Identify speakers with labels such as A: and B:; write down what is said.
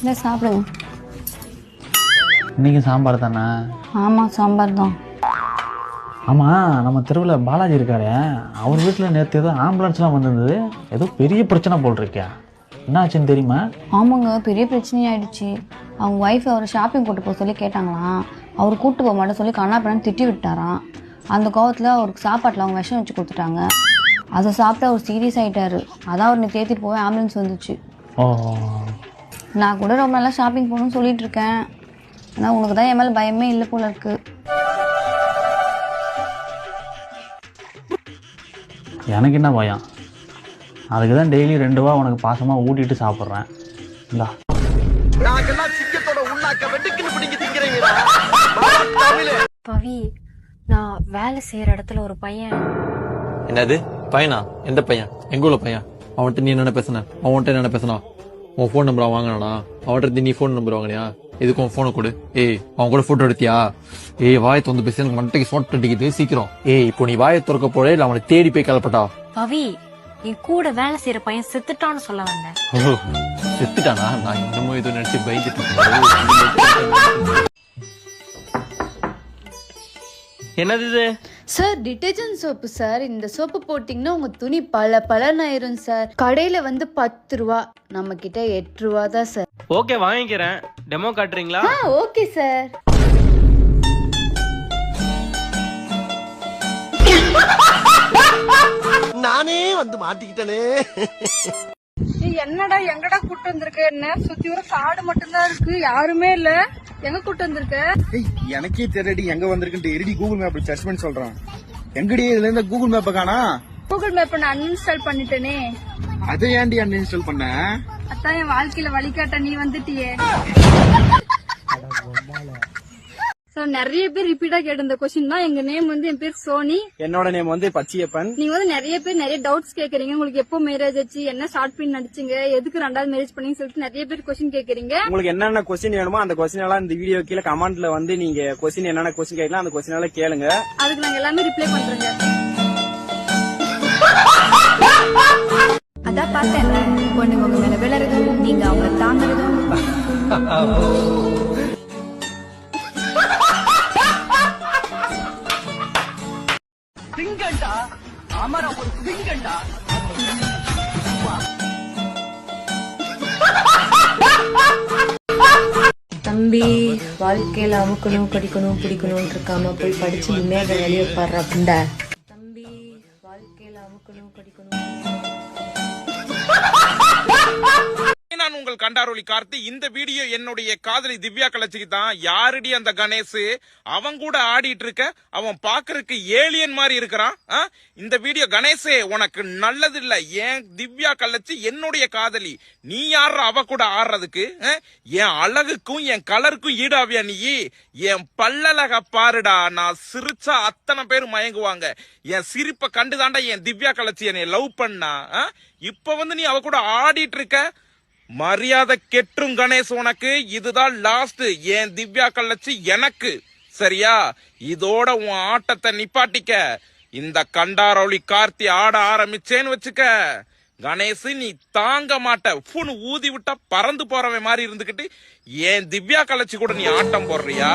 A: இல்லை சாப்பிடுங்க
B: இன்னைக்கு சாம்பார் தானே?
A: ஆமாம் சாம்பார் தான்.
B: ஆமாம் நம்ம தெருவில் பாலாஜி இருக்காரு. அவர் வீட்டில் நேற்று ஏதோ ஆம்புலன்ஸ்லாம் வந்திருந்தது. ஏதோ பெரிய பிரச்சனை போல் இருக்கே என்ன ஆச்சுன்னு தெரியுமா?
A: ஆமாங்க பெரிய பிரச்சனையாயிடுச்சு அவங்க ஒய்ஃப் அவரை ஷாப்பிங் கூட்டு போக சொல்லி கேட்டாங்களாம். அவர் கூட்டு போக மாட்டேன் சொல்லி கண்ணா பின்னான்னு திட்டி விட்டாராம். அந்த கோவத்தில் அவருக்கு சாப்பாட்டில் அவங்க விஷம் வச்சு கொடுத்துட்டாங்க. அதை சாப்பிட்டு அவர் சீரியஸ் ஆகிட்டாரு அதான் அவர் நீ தேத்திட்டு போய் ஆம்புலன்ஸ் வந்துச்சு.
B: ஓ
A: நான் கூட ரொம்ப நல்லா ஷாப்பிங் போகணும்னு சொல்லிட்டு இருக்கேன் ஆனால் உனக்கு தான் என் மேலே பயமே இல்லை போல இருக்கு.
B: எனக்கு என்ன பயம்? அதுக்கு தான் டெய்லி ரெண்டு ரூபா உனக்கு பாசமாக ஊட்டிட்டு சாப்பிட்றேன். இந்தா.
C: பவி நான் வேலை செய்யற இடத்துல ஒரு பையன்.
D: என்னது? பையனா? எந்த பையன்? எங்க உள்ள பையன்? அவன்கிட்ட நீ என்ன பேசுன? அவன்கிட்ட என்ன பேசுனா? உன் ஃபோன் நம்பர் வாங்கினா அவன்கிட்ட நீ ஃபோன் நம்பர் வாங்கினியா? எதுக்கு உன் போனை கொடு. ஏய் அவன் கூட போட்டோ எடுத்தியா? ஏய் வாயை திறந்து பேசி எனக்கு மண்டைக்கு சோட் அடிக்குது சீக்கிரம். ஏய் இப்போ நீ வாயை திறக்க போறே இல்ல அவனை தேடி போய் கலப்பட்டா?
C: பவி என் கூட வேலை செய்யற பையன் செத்துட்டான்னு சொல்ல வந்தேன்.
D: செத்துட்டானா? நான் இன்னமும் ஏதோ நினைச்சு பயந்துட்டு
E: என்னது இது?
F: சார் டிட்டர்ஜென்ட் சோப்பு சார் இந்த சோப்பு போட்டிங்கன்னா உங்கள் துணி பல பலன் ஆயிரும் சார் கடையில் வந்து பத்து ரூபா நம்ம கிட்ட எட்டு ரூபா தான் சார்
E: ஓகே வாங்கிக்கிறேன். டெமோ காட்டுறீங்களா?
F: ஆ ஓகே சார்
G: நானே வந்து மாட்டிக்கிட்டனே.
H: என்னடா எங்கடா கூட்டு வந்திருக்க? என்ன சுத்தி வர காடு மட்டும்தான் இருக்கு. யாருமே இல்ல. எங்க கூட்டு வந்திருக்க?
I: எனக்கே தெரியடி எங்க வந்திருக்குன்ட்டு. இருடி கூகுள் மேப் சர்ச் பண்ணி சொல்றேன். எங்கடி இதுல இருந்த கூகுள் மேப்பை காணா?
H: கூகுள் மேப் நான் அன்இன்ஸ்டால் பண்ணிட்டேனே.
I: அதை ஏன்டி அன்இன்ஸ்டால் பண்ண?
H: அதான் என் வாழ்க்கையில வழிகாட்ட நீ வந்துட்டியே. So, நிறைய பேர் ரிப்பீட்டா கேட்ட இந்த கொஸ்டின் தான். எங்க நேம் வந்து என் பேர் சோனி.
I: என்னோட நேம் வந்து பச்சியப்பன்.
H: நீங்க வந்து நிறைய பேர் நிறைய டவுட்ஸ் கேக்குறீங்க. உங்களுக்கு எப்போ மேரேஜ் ஆச்சு என்ன ஷார்ட் பின் நடிச்சீங்க எதுக்கு ரெண்டாவது மேரேஜ் பண்ணீங்கன்னு சொல்லிட்டு நிறைய பேர் கொஸ்டின் கேக்குறீங்க.
I: உங்களுக்கு என்னென்ன கொஸ்டின் வேணுமோ அந்த கொஸ்டின் எல்லாம் இந்த வீடியோ கீழே கமெண்ட்ல வந்து நீங்க கொஸ்டின் என்னென்ன கொஸ்டின் கேட்கலாம் அந்த கொஸ்டின் எல்லாம் கேளுங்க.
H: அதுக்கு நாங்க எல்லாமே ரிப்ளை பண்றோங்க.
C: தம்பி வாழ்க்கையில அமுக்கணும் படிக்கணும் பிடிக்கணும் இருக்காம போய் படிச்சு நிம்மதியாக வெளியே பாடுற புண்டை. தம்பி வாழ்க்கையில அமுக்கணும் படிக்கணும்.
J: உங்கள் கண்டாரொலி கார்த்தி இந்த வீடியோ என்னுடைய காதலி திவ்யா கலச்சிக்கு தான். யாருடி அந்த கணேஷ் அவன் கூட ஆடிட்டு இருக்க அவன் பாக்குறதுக்கு ஏலியன் மாதிரி இருக்கிறான். இந்த வீடியோ கணேஷே உனக்கு நல்லது இல்ல ஏன் திவ்யா கலச்சி என்னுடைய காதலி? நீ யார் அவ கூட ஆடுறதுக்கு? என் அழகுக்கும் என் கலருக்கும் ஈடாவியா நீ? என் பல்லழக பாருடா நான் சிரிச்சா அத்தனை பேர் மயங்குவாங்க. என் சிரிப்பை கண்டுதாண்டா என் திவ்யா கலச்சி என்னை லவ் பண்ணா. இப்ப வந்து நீ அவ கூட ஆடிட்டு இருக்க. மரியாதை கெட்டும் கணேஷ் உனக்கு இதுதான் லாஸ்ட் என் திவ்யா கள்ளச்சி எனக்கு? சரியா? இதோட உன் ஆட்டத்தை நிப்பாட்டிக்க. இந்த கண்டாரொளி கார்த்தி ஆட ஆரம்பிச்சேன்னு வச்சுக்க. கணேஷ் நீ தாங்க மாட்ட. ஃபுன்னு ஊதி விட்டா பறந்து போறவன் மாதிரி இருந்துகிட்டு என் திவ்யா கலச்சி கூட நீ ஆட்டம் போடுறியா?